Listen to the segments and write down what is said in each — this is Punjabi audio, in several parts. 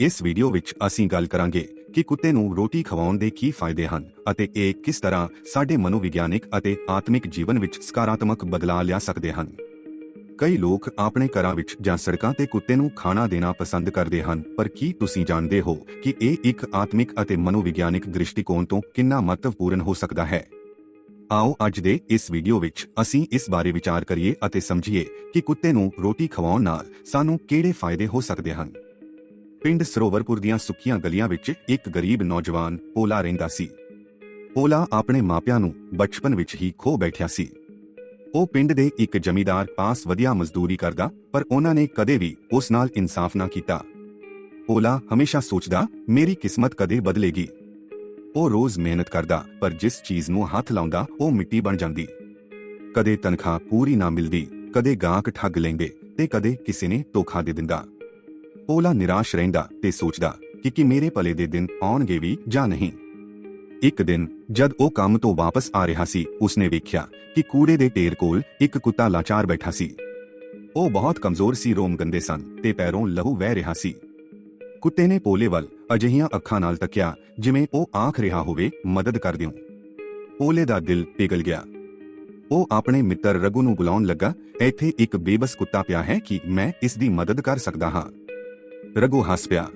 ਇਸ ਵੀਡੀਓ ਵਿੱਚ ਅਸੀਂ ਗੱਲ ਕਰਾਂਗੇ ਕਿ ਕੁੱਤੇ ਨੂੰ ਰੋਟੀ ਖਵਾਉਣ ਦੇ ਕੀ ਫਾਇਦੇ ਹਨ ਅਤੇ ਇਹ ਕਿਸ ਤਰ੍ਹਾਂ ਸਾਡੇ ਮਨੋਵਿਗਿਆਨਿਕ ਅਤੇ ਆਤਮਿਕ ਜੀਵਨ ਵਿੱਚ ਸਕਾਰਾਤਮਕ ਬਦਲਾਅ ਲਿਆ ਸਕਦੇ ਹਨ। ਕਈ ਲੋਕ ਆਪਣੇ ਘਰਾਂ ਵਿੱਚ ਜਾਂ ਸੜਕਾਂ ਤੇ ਕੁੱਤੇ ਨੂੰ ਖਾਣਾ ਦੇਣਾ ਪਸੰਦ ਕਰਦੇ ਹਨ, ਪਰ ਕੀ ਤੁਸੀਂ ਜਾਣਦੇ ਹੋ ਕਿ ਇਹ ਇੱਕ ਆਤਮਿਕ ਅਤੇ ਮਨੋਵਿਗਿਆਨਿਕ ਦ੍ਰਿਸ਼ਟੀਕੋਣ ਤੋਂ ਕਿੰਨਾ ਮਹੱਤਵਪੂਰਨ ਹੋ ਸਕਦਾ ਹੈ? ਆਓ ਅੱਜ ਦੇ ਇਸ ਵੀਡੀਓ ਵਿੱਚ ਅਸੀਂ ਇਸ ਬਾਰੇ ਵਿਚਾਰ ਕਰੀਏ ਅਤੇ ਸਮਝੀਏ ਕਿ ਕੁੱਤੇ ਨੂੰ ਰੋਟੀ ਖਵਾਉਣ ਨਾਲ ਸਾਨੂੰ ਕਿਹੜੇ ਫਾਇਦੇ ਹੋ ਸਕਦੇ ਹਨ। ਪਿੰਡ ਸਰੋਵਰਪੁਰ ਦੀਆਂ ਸੁੱਕੀਆਂ ਗਲੀਆਂ ਵਿੱਚ ਇੱਕ ਗਰੀਬ ਨੌਜਵਾਨ ਓਲਾ ਰਹਿੰਦਾ ਸੀ। ਓਲਾ ਆਪਣੇ ਮਾਪਿਆਂ ਨੂੰ ਬਚਪਨ ਵਿੱਚ ਹੀ ਖੋ ਬੈਠਿਆ ਸੀ। ਉਹ ਪਿੰਡ ਦੇ ਇੱਕ ਜ਼ਮੀਦਾਰ ਪਾਸ ਵਧੀਆ ਮਜ਼ਦੂਰੀ ਕਰਦਾ, ਪਰ ਉਹਨਾਂ ਨੇ ਕਦੇ ਵੀ ਉਸ ਨਾਲ ਇਨਸਾਫ ਨਾ ਕੀਤਾ। ਓਲਾ ਹਮੇਸ਼ਾ ਸੋਚਦਾ, ਮੇਰੀ ਕਿਸਮਤ ਕਦੇ ਬਦਲੇਗੀ। ਉਹ ਰੋਜ਼ ਮਿਹਨਤ ਕਰਦਾ, ਪਰ ਜਿਸ ਚੀਜ਼ ਨੂੰ ਹੱਥ ਲਾਉਂਦਾ, ਉਹ ਮਿੱਟੀ ਬਣ ਜਾਂਦੀ। ਕਦੇ ਤਨਖਾਹ ਪੂਰੀ ਨਾ ਮਿਲਦੀ, ਕਦੇ ਗਾਹਕ ਠੱਗ ਲੈਂਦੇ ਤੇ ਕਦੇ ਕਿਸੇ ਨੇ ਧੋਖਾ ਦੇ ਦਿੰਦਾ। ਪੋਲਾ ਨਿਰਾਸ਼ ਰਹਿੰਦਾ ਤੇ ਸੋਚਦਾ ਕਿ ਕੀ ਮੇਰੇ ਭਲੇ ਦੇ ਦਿਨ ਆਉਣਗੇ ਵੀ ਜਾਂ ਨਹੀਂ। ਇੱਕ ਦਿਨ ਜਦ ਉਹ ਕੰਮ ਤੋਂ ਵਾਪਸ ਆ ਰਿਹਾ ਸੀ, ਉਸਨੇ ਵੇਖਿਆ ਕਿ ਕੂੜੇ ਦੇ ਢੇਰ ਕੋਲ ਇੱਕ ਕੁੱਤਾ ਲਾਚਾਰ ਬੈਠਾ ਸੀ। ਉਹ ਬਹੁਤ ਕਮਜ਼ੋਰ ਸੀ, ਰੋਮ ਗੰਦੇ ਸਨ ਤੇ ਪੈਰੋਂ ਲਹੂ ਵਹਿ ਰਿਹਾ ਸੀ। ਕੁੱਤੇ ਨੇ ਪੋਲੇ ਵੱਲ ਅਜਿਹੀਆਂ ਅੱਖਾਂ ਨਾਲ ਤੱਕਿਆ ਜਿਵੇਂ ਉਹ ਆਖ ਰਿਹਾ ਹੋਵੇ, ਮਦਦ ਕਰ ਦਿਓ ਪੋਲੇ ਦਾ ਦਿਲ ਪਿਘਲ ਗਿਆ। ਉਹ ਆਪਣੇ ਮਿੱਤਰ ਰਗੂ ਨੂੰ ਬੁਲਾਉਣ ਲੱਗਾ, ਇੱਥੇ ਇੱਕ ਬੇਬਸ ਕੁੱਤਾ ਪਿਆ ਹੈ ਕਿ ਮੈਂ ਇਸ ਦੀ ਮਦਦ ਕਰ ਸਕਦਾ ਹਾਂ? ਰਗੂ ਹੱਸ ਪਿਆ।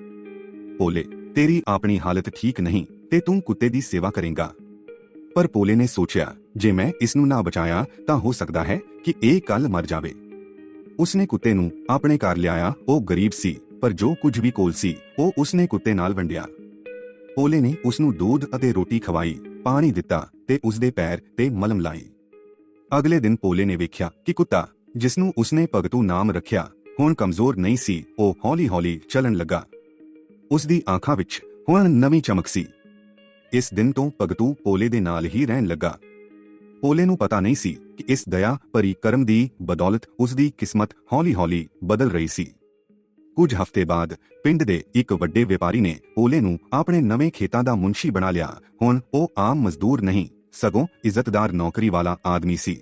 ਪੋਲੇ ਤੇਰੀ ਆਪਣੀ ਹਾਲਤ ਠੀਕ ਨਹੀਂ, ਤੇ ਤੂੰ ਕੁੱਤੇ ਦੀ ਸੇਵਾ ਕਰੇਂਗਾ। ਪਰ ਪੋਲੇ ਨੇ ਸੋਚਿਆ, ਜੇ ਮੈਂ ਇਸ ਨੂੰ ਨਾ ਬਚਾਇਆ, ਤਾਂ ਹੋ ਸਕਦਾ ਹੈ ਕਿ ਇਹ ਕੱਲ ਮਰ ਜਾਵੇ। ਉਸਨੇ ਕੁੱਤੇ ਨੂੰ ਆਪਣੇ ਘਰ ਲਿਆਇਆ, ਉਹ ਗਰੀਬ ਸੀ, ਪਰ ਜੋ ਕੁਝ ਵੀ ਕੋਲ ਸੀ, ਉਹ ਉਸਨੇ ਕੁੱਤੇ ਨਾਲ ਵੰਡਿਆ। ਪੋਲੇ ਨੇ ਉਸ ਨੂੰ ਦੁੱਧ ਅਤੇ ਰੋਟੀ ਖਵਾਈ, ਪਾਣੀ ਦਿੱਤਾ, ਤੇ ਉਸਦੇ ਪੈਰ ਤੇ ਮਲਮ ਲਾਈ। ਅਗਲੇ ਦਿਨ ਪੋਲੇ ਨੇ ਵੇਖਿਆ ਕਿ ਕੁੱਤਾ ਜਿਸ ਨੂੰ ਉਸਨੇ ਭਗਤੂ ਨਾਮ ਰੱਖਿਆ ਹੁਣ ਕਮਜ਼ੋਰ ਨਹੀਂ ਸੀ, ਉਹ ਹੌਲੀ-ਹੌਲੀ ਚੱਲਣ ਲੱਗਾ। ਉਸ ਦੀ ਅੱਖਾਂ ਵਿੱਚ ਹੁਣ ਨਵੀਂ ਚਮਕ ਸੀ। ਇਸ ਦਿਨ ਤੋਂ ਭਗਤੂ ਪੋਲੇ ਦੇ ਨਾਲ ਹੀ ਰਹਿਣ ਲੱਗਾ। ਪੋਲੇ ਨੂੰ ਪਤਾ ਨਹੀਂ ਸੀ ਕਿ ਇਸ ਦਇਆ ਭਰੀ ਕਰਮ ਦੀ ਬਦੌਲਤ ਉਸ ਦੀ ਕਿਸਮਤ ਹੌਲੀ-ਹੌਲੀ ਬਦਲ ਰਹੀ ਸੀ। ਕੁਝ ਹਫ਼ਤੇ ਬਾਅਦ ਪਿੰਡ ਦੇ ਇੱਕ ਵੱਡੇ ਵਪਾਰੀ ਨੇ ਪੋਲੇ ਨੂੰ ਆਪਣੇ ਨਵੇਂ ਖੇਤਾਂ ਦਾ ਮੁਨਸ਼ੀ ਬਣਾ ਲਿਆ। ਹੁਣ ਉਹ ਆਮ ਮਜ਼ਦੂਰ ਨਹੀਂ, ਸਗੋਂ ਇੱਜ਼ਤਦਾਰ ਨੌਕਰੀ ਵਾਲਾ ਆਦਮੀ ਸੀ।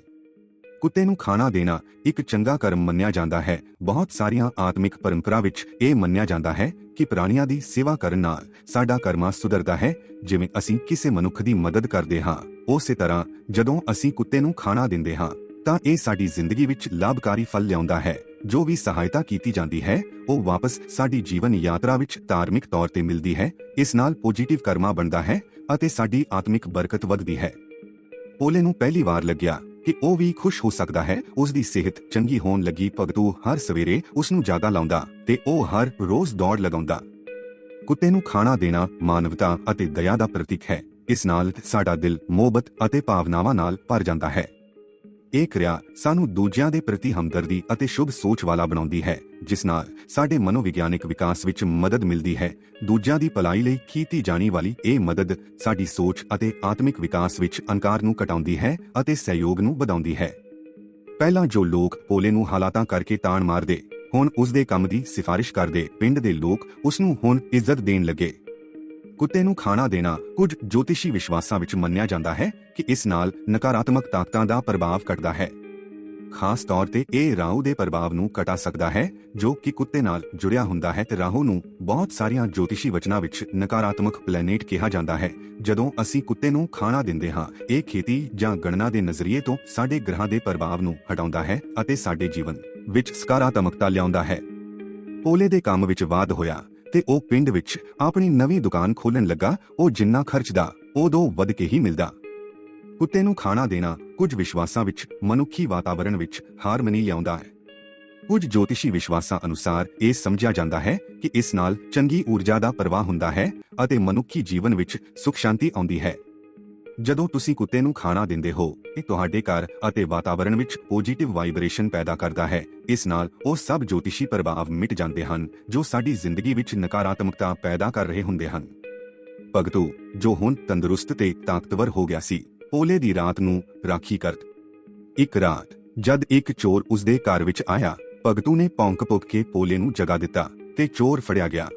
ਕੁੱਤੇ ਨੂੰ ਖਾਣਾ ਦੇਣਾ ਇੱਕ ਚੰਗਾ ਕਰਮ ਮੰਨਿਆ ਜਾਂਦਾ ਹੈ। ਬਹੁਤ ਸਾਰੀਆਂ ਆਤਮਿਕ ਪਰੰਪਰਾ ਵਿੱਚ ਇਹ ਮੰਨਿਆ ਜਾਂਦਾ ਹੈ ਕਿ ਪ੍ਰਾਣੀਆਂ ਦੀ ਸੇਵਾ ਕਰਨ ਨਾਲ ਸਾਡਾ ਕਰਮਾ ਸੁਧਰਦਾ ਹੈ, ਜਿਵੇਂ ਅਸੀਂ ਕਿਸੇ ਮਨੁੱਖ ਦੀ ਮਦਦ ਕਰਦੇ ਹਾਂ। ਉਸੇ ਤਰ੍ਹਾਂ ਜਦੋਂ ਅਸੀਂ ਕੁੱਤੇ ਨੂੰ ਖਾਣਾ ਦਿੰਦੇ ਹਾਂ, ਤਾਂ ਇਹ ਸਾਡੀ ਜ਼ਿੰਦਗੀ ਵਿੱਚ ਲਾਭਕਾਰੀ ਫਲ ਲਿਆਉਂਦਾ ਹੈ। ਜੋ ਵੀ ਸਹਾਇਤਾ ਕੀਤੀ ਜਾਂਦੀ ਹੈ, ਉਹ ਵਾਪਸ ਸਾਡੀ ਜੀਵਨ ਯਾਤਰਾ ਵਿੱਚ ਧਾਰਮਿਕ ਤੌਰ ਤੇ ਮਿਲਦੀ ਹੈ। ਇਸ ਨਾਲ ਪੋਜੀਟਿਵ ਕਰਮਾ ਬਣਦਾ ਹੈ ਅਤੇ ਸਾਡੀ ਆਤਮਿਕ ਬਰਕਤ ਵੱਧਦੀ ਹੈ। ਪੋਲੇ ਨੂੰ ਪਹਿਲੀ ਵਾਰ ਲੱਗਿਆ। ਕਿ ਉਹ ਵੀ ਖੁਸ਼ ਹੋ ਸਕਦਾ ਹੈ। ਉਸ ਦੀ ਸਿਹਤ ਚੰਗੀ ਹੋਣ ਲੱਗੀ। ਭਗਤੂ ਹਰ ਸਵੇਰੇ ਉਸ ਨੂੰ ਜ਼ਿਆਦਾ ਲਾਉਂਦਾ ਤੇ ਉਹ ਹਰ ਰੋਜ਼ ਦੌੜ ਲਗਾਉਂਦਾ। ਕੁੱਤੇ ਨੂੰ ਖਾਣਾ ਦੇਣਾ ਮਾਨਵਤਾ ਅਤੇ ਦਇਆ ਦਾ ਪ੍ਰਤੀਕ ਹੈ। ਇਸ ਨਾਲ ਸਾਡਾ ਦਿਲ, ਮੋਹਬਤ ਅਤੇ ਭਾਵਨਾਵਾਂ ਨਾਲ ਭਰ ਜਾਂਦਾ ਹੈ। ਇਹ ਕਿਰਿਆ ਸਾਨੂੰ ਦੂਜਿਆਂ ਦੇ ਪ੍ਰਤੀ ਹਮਦਰਦੀ ਅਤੇ ਸ਼ੁਭ ਸੋਚ ਵਾਲਾ ਬਣਾਉਂਦੀ ਹੈ, ਜਿਸ ਨਾਲ ਸਾਡੇ ਮਨੋਵਿਗਿਆਨਕ ਵਿਕਾਸ ਵਿੱਚ ਮਦਦ ਮਿਲਦੀ ਹੈ। ਦੂਜਿਆਂ ਦੀ ਭਲਾਈ ਲਈ ਕੀਤੀ ਜਾਣੀ ਵਾਲੀ ਇਹ ਮਦਦ ਸਾਡੀ ਸੋਚ ਅਤੇ ਆਤਮਿਕ ਵਿਕਾਸ ਵਿੱਚ ਅਹੰਕਾਰ ਨੂੰ ਘਟਾਉਂਦੀ ਹੈ ਅਤੇ ਸਹਿਯੋਗ ਨੂੰ ਵਧਾਉਂਦੀ ਹੈ। ਪਹਿਲਾਂ ਜੋ ਲੋਕ ਪੋਲੇ ਨੂੰ ਹਾਲਾਤਾਂ ਕਰਕੇ ਤਾਣ ਮਾਰਦੇ, ਹੁਣ ਉਸ ਦੇ ਕੰਮ ਦੀ ਸਿਫਾਰਿਸ਼ ਕਰਦੇ ਪਿੰਡ ਦੇ ਲੋਕ ਉਸ ਨੂੰ ਹੁਣ ਇੱਜ਼ਤ ਦੇਣ ਲੱਗੇ। ਕੁੱਤੇ ਨੂੰ ਖਾਣਾ ਦੇਣਾ ਕੁਝ ਜੋਤਿਸ਼ੀ ਵਿਸ਼ਵਾਸਾਂ ਵਿੱਚ ਮੰਨਿਆ ਜਾਂਦਾ ਹੈ ਕਿ ਇਸ ਨਾਲ ਨਕਾਰਾਤਮਕ ਤਾਕਤਾਂ ਦਾ ਪ੍ਰਭਾਵ ਘਟਦਾ ਹੈ। ਖਾਸ ਤੌਰ ਤੇ ਇਹ ਰਾਹੂ ਦੇ ਪ੍ਰਭਾਵ ਨੂੰ ਘਟਾ ਸਕਦਾ ਹੈ, ਜੋ ਕਿ ਕੁੱਤੇ ਨਾਲ ਜੁੜਿਆ ਹੁੰਦਾ ਹੈ ਤੇ ਰਾਹੂ ਨੂੰ ਬਹੁਤ ਸਾਰੀਆਂ ਜੋਤਿਸ਼ੀ ਵਚਨਾਂ ਵਿੱਚ ਨਕਾਰਾਤਮਕ ਪਲੈਨੇਟ ਕਿਹਾ ਜਾਂਦਾ ਹੈ। ਜਦੋਂ ਅਸੀਂ ਕੁੱਤੇ ਨੂੰ ਖਾਣਾ ਦਿੰਦੇ ਹਾਂ, ਇਹ ਖੇਤੀ ਜਾਂ ਗਣਨਾ ਦੇ ਨਜ਼ਰੀਏ ਤੋਂ ਸਾਡੇ ਗ੍ਰਹਾਂ ਦੇ ਪ੍ਰਭਾਵ ਨੂੰ ਹਟਾਉਂਦਾ ਹੈ ਅਤੇ ਸਾਡੇ ਜੀਵਨ ਵਿੱਚ ਸਕਾਰਾਤਮਕਤਾ ਲਿਆਉਂਦਾ ਹੈ। ਪੋਲੇ ਦੇ ਕੰਮ ਵਿੱਚ ਵਾਧ ਹੋਇਆ ਤੇ ਉਹ ਪਿੰਡ ਵਿੱਚ ਆਪਣੀ ਨਵੀਂ ਦੁਕਾਨ ਖੋਲਣ ਲੱਗਾ, ਉਹ ਜਿੰਨਾ ਖਰਚਦਾ, ਉਦੋਂ ਵੱਧ ਕੇ ਹੀ ਮਿਲਦਾ। ਕੁੱਤੇ ਨੂੰ ਖਾਣਾ ਦੇਣਾ ਕੁਝ ਵਿਸ਼ਵਾਸਾਂ ਵਿੱਚ, ਮਨੁੱਖੀ ਵਾਤਾਵਰਣ ਵਿੱਚ ਹਾਰਮਨੀ ਲਿਆਉਂਦਾ ਹੈ। ਕੁਝ ਜੋਤਿਸ਼ੀ ਵਿਸ਼ਵਾਸਾਂ ਅਨੁਸਾਰ ਇਹ ਸਮਝਿਆ ਜਾਂਦਾ ਹੈ ਕਿ ਇਸ ਨਾਲ ਚੰਗੀ ਊਰਜਾ ਦਾ ਪ੍ਰਵਾਹ ਹੁੰਦਾ ਹੈ ਅਤੇ ਮਨੁੱਖੀ ਜੀਵਨ ਵਿੱਚ ਸੁਖ ਸ਼ਾਂਤੀ ਆਉਂਦੀ ਹੈ। ਜਦੋਂ ਤੁਸੀਂ ਕੁੱਤੇ ਨੂੰ ਖਾਣਾ ਦਿੰਦੇ ਹੋ, ਇਹ ਤੁਹਾਡੇ ਘਰ ਅਤੇ ਵਾਤਾਵਰਣ ਵਿੱਚ ਪੋਜੀਟਿਵ ਵਾਈਬ੍ਰੇਸ਼ਨ ਪੈਦਾ ਕਰਦਾ ਹੈ। ਇਸ ਨਾਲ ਉਹ ਸਭ ਜੋਤਿਸ਼ੀ ਪ੍ਰਭਾਵ ਮਿਟ ਜਾਂਦੇ ਹਨ, ਜੋ ਸਾਡੀ ਜ਼ਿੰਦਗੀ ਵਿੱਚ ਨਕਾਰਾਤਮਕਤਾ ਪੈਦਾ ਕਰ ਰਹੇ ਹੁੰਦੇ ਹਨ। ਭਗਤੂ, ਜੋ ਹੁਣ ਤੰਦਰੁਸਤ ਤੇ ਤਾਕਤਵਰ ਹੋ ਗਿਆ ਸੀ, ਪੋਲੇ ਦੀ ਰਾਤ ਨੂੰ ਰਾਖੀ ਕਰਤ ਇੱਕ ਰਾਤ, ਜਦ ਇੱਕ ਚੋਰ ਉਸਦੇ ਘਰ ਵਿੱਚ ਆਇਆ, ਭਗਤੂ ਨੇ ਭੌਂਕ ਪੁੱਕ ਕੇ ਪੋਲੇ ਨੂੰ ਜਗਾ ਦਿੱਤਾ ਤੇ ਚੋਰ ਫੜਿਆ ਗਿਆ।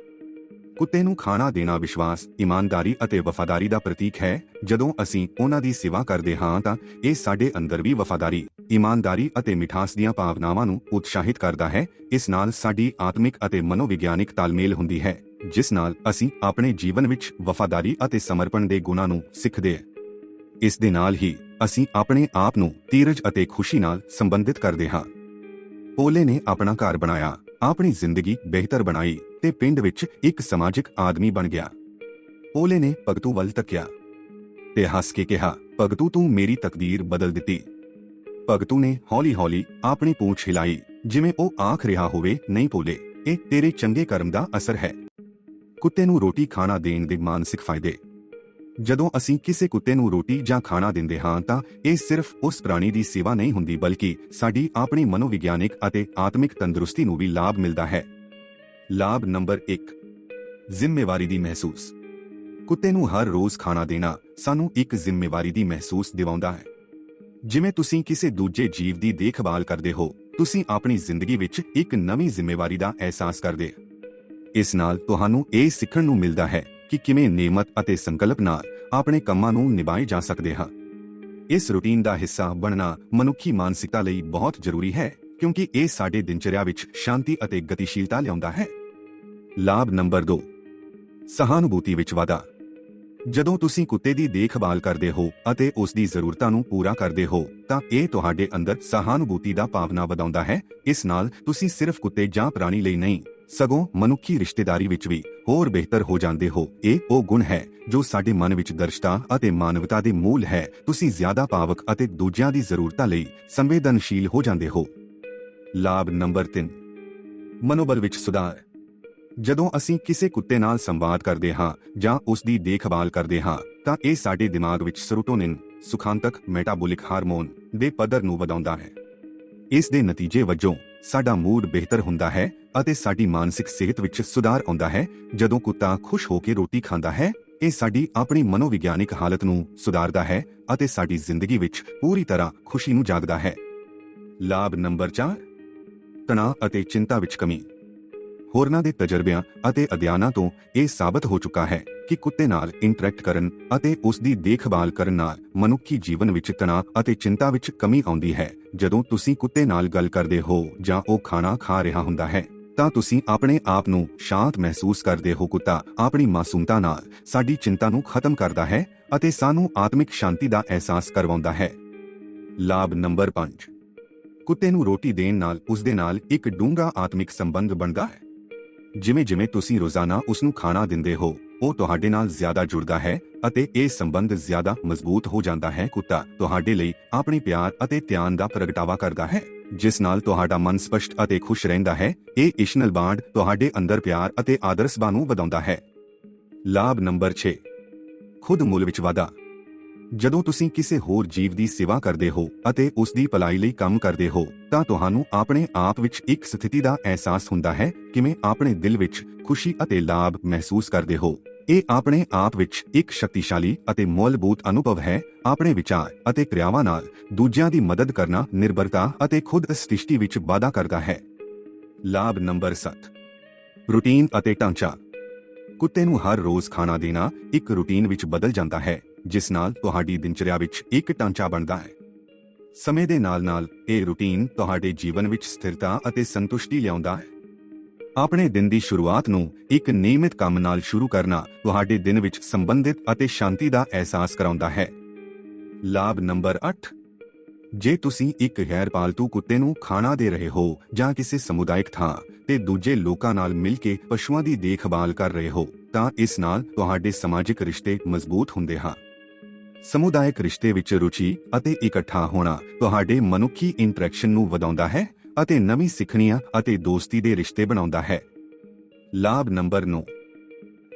ਕੁੱਤੇ ਨੂੰ ਖਾਣਾ ਦੇਣਾ ਵਿਸ਼ਵਾਸ, ਇਮਾਨਦਾਰੀ ਅਤੇ ਵਫਾਦਾਰੀ ਦਾ ਪ੍ਰਤੀਕ ਹੈ। ਜਦੋਂ ਅਸੀਂ ਉਹਨਾਂ ਦੀ ਸੇਵਾ ਕਰਦੇ ਹਾਂ ਤਾਂ ਇਹ ਸਾਡੇ ਅੰਦਰ ਵੀ ਵਫਾਦਾਰੀ, ਇਮਾਨਦਾਰੀ ਅਤੇ ਮਿਠਾਸ ਦੀਆਂ ਭਾਵਨਾਵਾਂ ਨੂੰ ਉਤਸ਼ਾਹਿਤ ਕਰਦਾ ਹੈ। ਇਸ ਨਾਲ ਸਾਡੀ ਆਤਮਿਕ ਅਤੇ ਮਨੋਵਿਗਿਆਨਿਕ ਤਾਲਮੇਲ ਹੁੰਦੀ ਹੈ, ਜਿਸ ਨਾਲ ਅਸੀਂ ਆਪਣੇ ਜੀਵਨ ਵਿੱਚ ਵਫਾਦਾਰੀ ਅਤੇ ਸਮਰਪਣ ਦੇ ਗੁਣਾਂ ਨੂੰ ਸਿੱਖਦੇ ਹਾਂ। ਇਸ ਦੇ ਨਾਲ ਹੀ ਅਸੀਂ ਆਪਣੇ ਆਪ ਨੂੰ ਧੀਰਜ ਅਤੇ ਖੁਸ਼ੀ ਨਾਲ ਸੰਬੰਧਿਤ ਕਰਦੇ ਹਾਂ। ਪੋਲੇ ਨੇ ਆਪਣਾ ਘਰ ਬਣਾਇਆ, ਆਪਣੀ ਜ਼ਿੰਦਗੀ ਬਿਹਤਰ ਬਣਾਈ। ਤੇ ਪਿੰਡ ਵਿੱਚ ਇੱਕ ਸਮਾਜਿਕ ਆਦਮੀ ਬਣ ਗਿਆ। ਪੋਲੇ ਨੇ ਭਗਤੂ ਵੱਲ ਤੱਕਿਆ ਤੇ ਹੱਸ ਕੇ ਕਿਹਾ, ਭਗਤੂ, ਤੂੰ ਮੇਰੀ ਤਕਦੀਰ ਬਦਲ ਦਿੱਤੀ। ਭਗਤੂ ਨੇ ਹੌਲੀ-ਹੌਲੀ ਆਪਣੀ ਪੂੰਛ ਹਿਲਾਈ, ਜਿਵੇਂ ਉਹ ਆਖ ਰਿਹਾ ਹੋਵੇ, ਨਹੀਂ ਪੋਲੇ, ਇਹ ਤੇਰੇ ਚੰਗੇ ਕਰਮ ਦਾ ਅਸਰ ਹੈ। ਕੁੱਤੇ ਨੂੰ ਰੋਟੀ ਖਾਣਾ ਦੇਣ ਦੇ ਮਾਨਸਿਕ ਫਾਇਦੇ। ਜਦੋਂ ਅਸੀਂ ਕਿਸੇ ਕੁੱਤੇ ਨੂੰ ਰੋਟੀ ਜਾਂ ਖਾਣਾ ਦਿੰਦੇ ਹਾਂ, ਤਾਂ ਇਹ ਸਿਰਫ ਉਸ ਪ੍ਰਾਣੀ ਦੀ ਸੇਵਾ ਨਹੀਂ ਹੁੰਦੀ, ਬਲਕਿ ਸਾਡੀ ਆਪਣੀ ਮਨੋਵਿਗਿਆਨਿਕ ਅਤੇ ਆਤਮਿਕ ਤੰਦਰੁਸਤੀ ਨੂੰ ਵੀ ਲਾਭ ਮਿਲਦਾ ਹੈ। ਲਾਭ ਨੰਬਰ 1 ਜ਼ਿੰਮੇਵਾਰੀ ਦੀ ਮਹਿਸੂਸ। ਕੁੱਤੇ ਨੂੰ ਹਰ ਰੋਜ਼ ਖਾਣਾ ਦੇਣਾ ਸਾਨੂੰ ਇੱਕ ਜ਼ਿੰਮੇਵਾਰੀ ਦੀ ਮਹਿਸੂਸ ਦਿਵਾਉਂਦਾ ਹੈ। ਜਿਵੇਂ ਤੁਸੀਂ ਕਿਸੇ ਦੂਜੇ ਜੀਵ ਦੀ ਦੇਖਭਾਲ ਕਰਦੇ ਹੋ, ਤੁਸੀਂ ਆਪਣੀ ਜ਼ਿੰਦਗੀ ਵਿੱਚ ਇੱਕ ਨਵੀਂ ਜ਼ਿੰਮੇਵਾਰੀ ਦਾ ਅਹਿਸਾਸ ਕਰਦੇ ਹੋ। ਇਸ ਨਾਲ ਤੁਹਾਨੂੰ ਇਹ ਸਿੱਖਣ ਨੂੰ ਮਿਲਦਾ ਹੈ ਕਿ ਕਿਵੇਂ ਨਿਯਮਤ ਅਤੇ ਸੰਕਲਪ ਨਾਲ ਆਪਣੇ ਕੰਮਾਂ ਨੂੰ ਨਿਭਾਏ ਜਾ ਸਕਦੇ ਹਾਂ। ਇਸ ਰੁਟੀਨ ਦਾ ਹਿੱਸਾ ਬਣਨਾ ਮਨੁੱਖੀ ਮਾਨਸਿਕਤਾ ਲਈ ਬਹੁਤ ਜ਼ਰੂਰੀ ਹੈ, ਕਿਉਂਕਿ ਇਹ ਸਾਡੇ ਦਿਨਚਰਿਆ ਵਿੱਚ ਸ਼ਾਂਤੀ ਅਤੇ ਗਤੀਸ਼ੀਲਤਾ ਲਿਆਉਂਦਾ ਹੈ। ਲਾਭ ਨੰਬਰ 2 ਸਹਾਨੁਭੂਤੀ ਵਿੱਚ ਵਾਧਾ। ਜਦੋਂ ਤੁਸੀਂ ਕੁੱਤੇ ਦੀ ਦੇਖਭਾਲ ਕਰਦੇ ਹੋ ਅਤੇ ਉਸ ਦੀ ਜ਼ਰੂਰਤਾਂ ਨੂੰ ਪੂਰਾ ਕਰਦੇ ਹੋ, ਤਾਂ ਇਹ ਤੁਹਾਡੇ ਅੰਦਰ ਸਹਾਨੁਭੂਤੀ ਦਾ ਭਾਵਨਾ ਵਧਾਉਂਦਾ ਹੈ। ਇਸ ਨਾਲ ਤੁਸੀਂ ਸਿਰਫ ਕੁੱਤੇ ਜਾਂ ਪ੍ਰਾਣੀ ਲਈ ਨਹੀਂ, ਸਗੋਂ ਮਨੁੱਖੀ ਰਿਸ਼ਤੇਦਾਰੀ ਵਿੱਚ ਵੀ ਹੋਰ ਬਿਹਤਰ ਹੋ ਜਾਂਦੇ ਹੋ। ਇਹ ਉਹ ਗੁਣ ਹੈ ਜੋ ਸਾਡੇ ਮਨ ਵਿੱਚ ਦਰਸ਼ਤਾ ਅਤੇ ਮਾਨਵਤਾ ਦੇ ਮੂਲ ਹੈ। ਤੁਸੀਂ ਜ਼ਿਆਦਾ ਭਾਵਕ ਅਤੇ ਦੂਜਿਆਂ ਦੀ ਜ਼ਰੂਰਤਾਂ ਲਈ ਸੰਵੇਦਨਸ਼ੀਲ ਹੋ ਜਾਂਦੇ ਹੋ। ਲਾਭ ਨੰਬਰ 3 ਮਨੋਬਲ ਵਿੱਚ ਸੁਧਾਰ। ਜਦੋਂ ਅਸੀਂ ਕਿਸੇ ਕੁੱਤੇ ਨਾਲ ਸੰਵਾਦ ਕਰਦੇ ਹਾਂ ਜਾਂ ਉਸ ਦੀ ਦੇਖਭਾਲ ਕਰਦੇ ਹਾਂ, ਤਾਂ ਇਹ ਸਾਡੇ ਦਿਮਾਗ ਵਿੱਚ ਸਰੋਟੋਨਿਨ, ਸੁਖਾਂਤਕ ਮੈਟਾਬੋਲਿਕ ਹਾਰਮੋਨ ਦੇ ਪੱਧਰ ਨੂੰ ਵਧਾਉਂਦਾ ਹੈ। ਇਸ ਦੇ ਨਤੀਜੇ ਵਜੋਂ, ਸਾਡਾ ਮੂਡ ਬਿਹਤਰ ਹੁੰਦਾ ਹੈ ਅਤੇ ਸਾਡੀ ਮਾਨਸਿਕ ਸਿਹਤ ਵਿੱਚ ਸੁਧਾਰ ਆਉਂਦਾ ਹੈ। ਜਦੋਂ ਕੁੱਤਾ ਖੁਸ਼ ਹੋ ਕੇ ਰੋਟੀ ਖਾਂਦਾ ਹੈ, ਇਹ ਸਾਡੀ ਆਪਣੀ ਮਨੋਵਿਗਿਆਨਿਕ ਹਾਲਤ ਨੂੰ ਸੁਧਾਰਦਾ ਹੈ ਅਤੇ ਸਾਡੀ ਜ਼ਿੰਦਗੀ ਵਿੱਚ ਪੂਰੀ ਤਰ੍ਹਾਂ ਖੁਸ਼ੀ ਨੂੰ ਜਾਗਦਾ ਹੈ। ਲਾਭ ਨੰਬਰ 4 ਤਣਾਅ ਅਤੇ ਚਿੰਤਾ ਵਿੱਚ ਕਮੀ। ਹੋਰਨਾਂ ਦੇ ਤਜਰਬਿਆਂ ਅਤੇ ਅਧਿਐਨਾਂ ਤੋਂ ਇਹ ਸਾਬਤ ਹੋ ਚੁੱਕਾ ਹੈ ਕਿ ਕੁੱਤੇ ਨਾਲ ਇੰਟਰੈਕਟ ਕਰਨ ਅਤੇ ਉਸ ਦੀ ਦੇਖਭਾਲ ਕਰਨ ਨਾਲ ਮਨੁੱਖੀ ਜੀਵਨ ਵਿੱਚ ਤਣਾਅ ਅਤੇ ਚਿੰਤਾ ਵਿੱਚ ਕਮੀ ਆਉਂਦੀ ਹੈ। ਜਦੋਂ ਤੁਸੀਂ ਕੁੱਤੇ ਨਾਲ ਗੱਲ ਕਰਦੇ ਹੋ ਜਾਂ ਉਹ ਖਾਣਾ ਖਾ ਰਿਹਾ ਹੁੰਦਾ ਹੈ, ਤਾਂ ਤੁਸੀਂ ਆਪਣੇ ਆਪ ਨੂੰ ਸ਼ਾਂਤ ਮਹਿਸੂਸ ਕਰਦੇ ਹੋ। ਕੁੱਤਾ ਆਪਣੀ ਮਾਸੂਮਤਾ ਨਾਲ ਸਾਡੀ ਚਿੰਤਾ ਨੂੰ ਖਤਮ ਕਰਦਾ ਹੈ ਅਤੇ ਸਾਨੂੰ ਆਤਮਿਕ ਸ਼ਾਂਤੀ ਦਾ ਅਹਿਸਾਸ ਕਰਵਾਉਂਦਾ ਹੈ। ਲਾਭ ਨੰਬਰ 5 ਕੁੱਤੇ ਨੂੰ ਰੋਟੀ ਦੇਣ ਨਾਲ ਉਸ ਦੇ ਨਾਲ ਇੱਕ ਡੂੰਘਾ ਆਤਮਿਕ ਸੰਬੰਧ ਬਣਦਾ ਹੈ। ਜਿਵੇਂ ਜਿਵੇਂ ਤੁਸੀਂ ਰੋਜ਼ਾਨਾ ਉਸ ਨੂੰ ਖਾਣਾ ਦਿੰਦੇ ਹੋ, ਉਹ ਤੁਹਾਡੇ ਨਾਲ ਜ਼ਿਆਦਾ ਜੁੜਦਾ ਹੈ ਅਤੇ ਇਹ ਸੰਬੰਧ ਜ਼ਿਆਦਾ ਮਜ਼ਬੂਤ ਹੋ ਜਾਂਦਾ ਹੈ। ਕੁੱਤਾ ਤੁਹਾਡੇ ਲਈ ਆਪਣੀ ਪਿਆਰ ਅਤੇ ਧਿਆਨ ਦਾ ਪ੍ਰਗਟਾਵਾ ਕਰਦਾ ਹੈ, ਜਿਸ ਨਾਲ ਤੁਹਾਡਾ ਮਨ ਸਪਸ਼ਟ ਅਤੇ ਖੁਸ਼ ਰਹਿੰਦਾ ਹੈ। ਇਹ ਇਸ਼ਨਲ ਬਾਂਡ ਤੁਹਾਡੇ ਅੰਦਰ ਪਿਆਰ ਅਤੇ ਆਦਰ ਸੁਭਾਅ ਨੂੰ ਵਧਾਉਂਦਾ ਹੈ। ਲਾਭ ਨੰਬਰ 6 ਖੁਦ ਮੁੱਲ ਵਿੱਚ ਵਾਧਾ। ਜਦੋਂ ਤੁਸੀਂ ਕਿਸੇ ਹੋਰ ਜੀਵ ਦੀ ਸੇਵਾ ਕਰਦੇ ਹੋ ਅਤੇ ਉਸ ਦੀ ਭਲਾਈ ਲਈ ਕੰਮ ਕਰਦੇ ਹੋ, ਤਾਂ ਤੁਹਾਨੂੰ ਆਪਣੇ ਆਪ ਵਿੱਚ ਇੱਕ ਸਥਿਤੀ ਦਾ ਅਹਿਸਾਸ ਹੁੰਦਾ ਹੈ, ਕਿਵੇਂ ਆਪਣੇ ਦਿਲ ਵਿੱਚ ਖੁਸ਼ੀ ਅਤੇ ਲਾਭ ਮਹਿਸੂਸ ਕਰਦੇ ਹੋ। ਇਹ ਆਪਣੇ ਆਪ ਵਿੱਚ ਇੱਕ ਸ਼ਕਤੀਸ਼ਾਲੀ ਅਤੇ ਮੁੱਲਬੂਤ ਅਨੁਭਵ ਹੈ, ਆਪਣੇ ਵਿਚਾਰ ਅਤੇ ਕਿਰਿਆਵਾਂ ਨਾਲ ਦੂਜਿਆਂ ਦੀ ਮਦਦ ਕਰਨਾ ਨਿਰਭਰਤਾ ਅਤੇ ਖੁਦ ਸ੍ਰਿਸ਼ਟੀ ਵਿੱਚ ਵਾਧਾ ਕਰਦਾ ਹੈ। ਲਾਭ ਨੰਬਰ 7 ਰੂਟੀਨ ਅਤੇ ਢਾਂਚਾ। ਕੁੱਤੇ ਨੂੰ ਹਰ ਰੋਜ਼ ਖਾਣਾ ਦੇਣਾ ਇੱਕ ਰੂਟੀਨ ਵਿੱਚ ਬਦਲ ਜਾਂਦਾ ਹੈ, ਜਿਸ ਨਾਲ ਤੁਹਾਡੀ ਦਿਨਚਰਿਆ ਵਿੱਚ ਇੱਕ ਢਾਂਚਾ ਬਣਦਾ ਹੈ। ਸਮੇਂ ਦੇ ਨਾਲ-ਨਾਲ ਇਹ ਰੂਟੀਨ ਤੁਹਾਡੇ ਜੀਵਨ ਵਿੱਚ ਸਥਿਰਤਾ ਅਤੇ ਸੰਤੁਸ਼ਟੀ ਲਿਆਉਂਦਾ ਹੈ। ਆਪਣੇ ਦਿਨ ਦੀ ਸ਼ੁਰੂਆਤ ਨੂੰ ਇੱਕ ਨਿਯਮਿਤ ਕੰਮ ਨਾਲ ਸ਼ੁਰੂ ਕਰਨਾ ਤੁਹਾਡੇ ਦਿਨ ਵਿੱਚ ਸੰਬੰਧਿਤ ਅਤੇ ਸ਼ਾਂਤੀ ਦਾ ਅਹਿਸਾਸ ਕਰਾਉਂਦਾ ਹੈ। ਲਾਭ ਨੰਬਰ 8 ਜੇ ਤੁਸੀਂ ਇੱਕ ਗੈਰ ਪਾਲਤੂ ਕੁੱਤੇ ਨੂੰ ਖਾਣਾ ਦੇ ਰਹੇ ਹੋ ਜਾਂ ਕਿਸੇ ਸਮੁਦਾਇਕ ਥਾਂ ਤੇ ਦੂਜੇ ਲੋਕਾਂ ਨਾਲ ਮਿਲ ਕੇ ਪਸ਼ੂਆਂ ਦੀ ਦੇਖਭਾਲ ਕਰ ਰਹੇ ਹੋ ਤਾਂ ਇਸ ਨਾਲ ਤੁਹਾਡੇ ਸਮਾਜਿਕ ਰਿਸ਼ਤੇ ਮਜ਼ਬੂਤ ਹੁੰਦੇ ਹਨ ਸਮੁਦਾਇਕ ਰਿਸ਼ਤੇ ਵਿੱਚ ਰੁਚੀ ਅਤੇ ਇਕੱਠਾ ਹੋਣਾ ਤੁਹਾਡੇ ਮਨੁੱਖੀ ਇੰਟਰੈਕਸ਼ਨ ਨੂੰ ਵਧਾਉਂਦਾ ਹੈ ਅਤੇ ਨਵੀਂ ਸਿੱਖਣੀਆਂ ਅਤੇ ਦੋਸਤੀ ਦੇ ਰਿਸ਼ਤੇ ਬਣਾਉਂਦਾ ਹੈ। ਲਾਭ ਨੰਬਰ 9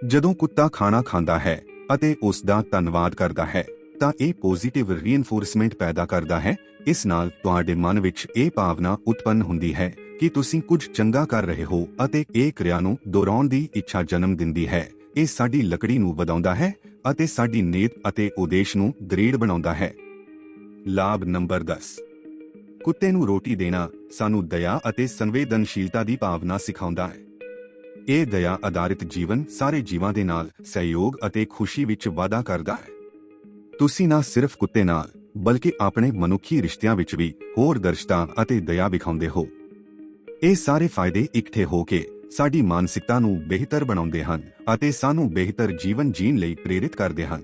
ਜਦੋਂ ਕੁੱਤਾ ਖਾਣਾ ਖਾਂਦਾ ਹੈ ਅਤੇ ਉਸ ਦਾ ਧੰਨਵਾਦ ਕਰਦਾ ਹੈ, ਤਾਂ ਇਹ ਪੋਜ਼ਿਟਿਵ ਰੀਇਨਫੋਰਸਮੈਂਟ ਪੈਦਾ ਕਰਦਾ ਹੈ। ਇਸ ਨਾਲ ਤੁਹਾਡੇ ਮਨ ਵਿੱਚ ਇਹ ਭਾਵਨਾ ਉਤਪੰਨ ਹੁੰਦੀ ਹੈ। ਕਿ ਤੁਸੀਂ ਕੁਝ ਚੰਗਾ ਕਰ ਰਹੇ ਹੋ ਅਤੇ ਇਹ ਕਿਰਿਆ ਨੂੰ ਦੁਹਰਾਉਣ ਦੀ ਇੱਛਾ ਜਨਮ ਦਿੰਦੀ ਹੈ। ਇਹ ਸਾਡੀ ਲੱਕੜੀ ਨੂੰ ਵਧਾਉਂਦਾ ਹੈ ਅਤੇ ਸਾਡੀ ਨੀਤ ਅਤੇ ਉਦੇਸ਼ ਨੂੰ ਦ੍ਰਿੜ ਬਣਾਉਂਦਾ ਹੈ। ਲਾਭ ਨੰਬਰ 10 ਕੁੱਤੇ ਨੂੰ ਰੋਟੀ ਦੇਣਾ ਸਾਨੂੰ ਦਇਆ ਅਤੇ ਸੰਵੇਦਨਸ਼ੀਲਤਾ ਦੀ ਭਾਵਨਾ ਸਿਖਾਉਂਦਾ ਹੈ। ਇਹ ਦਇਆ ਆਧਾਰਿਤ ਜੀਵਨ ਸਾਰੇ ਜੀਵਾਂ ਦੇ ਨਾਲ ਸਹਿਯੋਗ ਅਤੇ ਖੁਸ਼ੀ ਵਿੱਚ ਵਾਧਾ ਕਰਦਾ ਹੈ। ਤੁਸੀਂ ਨਾ ਸਿਰਫ ਕੁੱਤੇ ਨਾਲ, ਬਲਕਿ ਆਪਣੇ ਮਨੁੱਖੀ ਰਿਸ਼ਤਿਆਂ ਵਿੱਚ ਵੀ ਹੋਰ ਦਰਸ਼ਤਾ ਅਤੇ ਦਇਆ ਵਿਖਾਉਂਦੇ ਹੋ। ਇਹ ਸਾਰੇ ਫਾਇਦੇ ਇਕੱਠੇ ਹੋ ਕੇ ਸਾਡੀ ਮਾਨਸਿਕਤਾ ਨੂੰ ਬਿਹਤਰ ਬਣਾਉਂਦੇ ਹਨ ਅਤੇ ਸਾਨੂੰ ਬਿਹਤਰ ਜੀਵਨ ਜੀਣ ਲਈ ਪ੍ਰੇਰਿਤ ਕਰਦੇ ਹਨ।